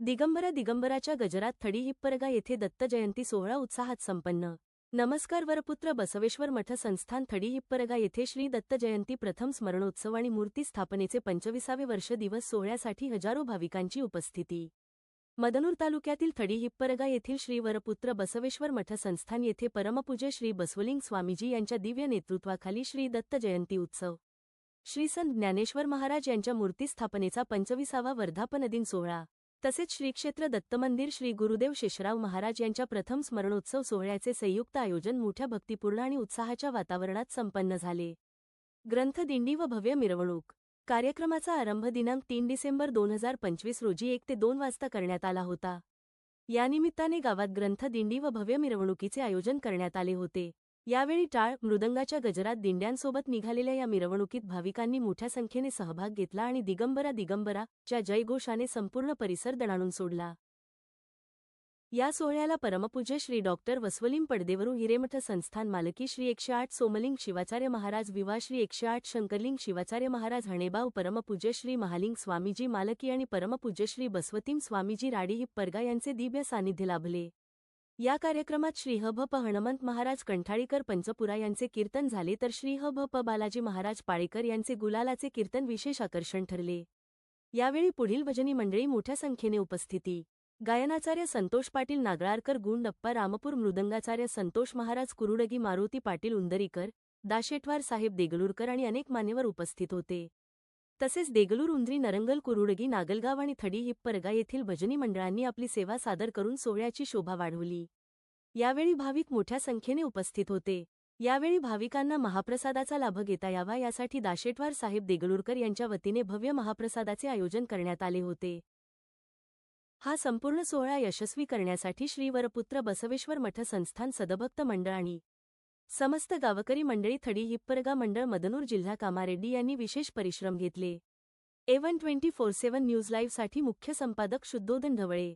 दिगंबरा दिगंबराच्या गजरात थडी हिप्परगा येथे दत्त जयंती सोहळा उत्साहात संपन्न. नमस्कार वरपुत्र बसवेश्वर मठ संस्थान थडी हिप्परगा येथे श्री दत्त जयंती प्रथम स्मरणोत्सव आणि मूर्ती स्थापनेचे पंचविसावे वर्ष दिवस सोहळ्यासाठी हजारो भाविकांची उपस्थिती. मदनूर तालुक्यातील थडी हिप्परगा येथील श्री वरपुत्र बसवेश्वर मठ संस्थान येथे परमपूज्य श्री बसवलिंग स्वामीजी यांच्या दिव्य नेतृत्वाखाली श्री दत्त जयंती उत्सव. श्री संत ज्ञानेश्वर महाराज यांच्या मूर्तीस्थापनेचा पंचविसावा वर्धापन दिन सोहळा. तसेच श्रीक्षेत्र दत्तमंदिर श्री गुरुदेव शेषराव महाराज यांच्या प्रथम स्मरणोत्सव सोहळ्याचे संयुक्त आयोजन मोठ्या भक्तिपूर्ण आणि उत्साहाच्या वातावरणात संपन्न झाले. ग्रंथदिंडी व भव्य मिरवणूक. कार्यक्रमाचा आरंभ दिनांक तीन डिसेंबर दोन हजार पंचवीस रोजी एक ते दोन वाजता करण्यात आला होता. यानिमित्ताने गावात ग्रंथदिंडी व भव्य मिरवणुकीचे आयोजन करण्यात आले होते. यावेळी टाळ मृदंगाच्या गजरात दिंड्यांसोबत निघालेल्या या मिरवणुकीत भाविकांनी मोठ्या संख्येने सहभाग घेतला आणि दिगंबरा दिगंबरा च्या जयघोषाने संपूर्ण परिसर दणाणून सोडला. या सोहळ्याला परमपूज्य श्री डॉक्टर वस्वलीम पडदेवरू हिरेमठ संस्थान मालकी श्री एकशे आठ सोमलिंग शिवाचार्य महाराज विवा श्री एकशे आठ शंकरलिंग शिवाचार्य महाराज हणेबाव परमपूज्य श्री महालिंग स्वामीजी मालकी आणि परमपूज्य श्री बसवतीम स्वामीजी राडी हिप्परगा यांचे दिव्य सानिध्य लाभले. या कार्यक्रमात श्रीहभ भ प हणमंत महाराज कंठाळीकर पंचपुरा यांचे कीर्तन झाले तर श्रीहभ भ प बालाजी महाराज पाळेकर यांचे गुलालाचे कीर्तन विशेष आकर्षण ठरले. यावेळी पुढील भजनी मंडळी मोठ्या संख्येने उपस्थिती. गायनाचार्य संतोष पाटील नागळारकर गुंडप्पा रामपूर मृदंगाचार्य संतोष महाराज कुरुडगी मारुती पाटील उंदरीकर दाशेटवार साहेब देगलूरकर आणि अनेक मान्यवर उपस्थित होते. तसेच देगलूर उंद्री नरंगल कुरुडगी नागलगाव आणि थडी हिप्परगा येथील भजनी मंडळांनी आपली सेवा सादर करून सोहळ्याची शोभा वाढवली. यावेळी भाविक मोठ्या संख्येने उपस्थित होते. यावेळी भाविकांना महाप्रसादाचा लाभ घेता यावा यासाठी दाशेटवार साहेब देगलूरकर यांच्या वतीने भव्य महाप्रसादाचे आयोजन करण्यात आले होते. हा संपूर्ण सोहळा यशस्वी करण्यासाठी श्री वरपुत्र बसवेश्वर मठ संस्थान सदभक्त मंडळ आणि समस्त गावकरी मंडळी थडी हिप्परगा मंडळ मदनूर जिल्हा कामारेड्डी यांनी विशेष परिश्रम घेतले. A one twenty four seven news लाईव्हसाठी मुख्य संपादक शुद्धोदन ढवळे.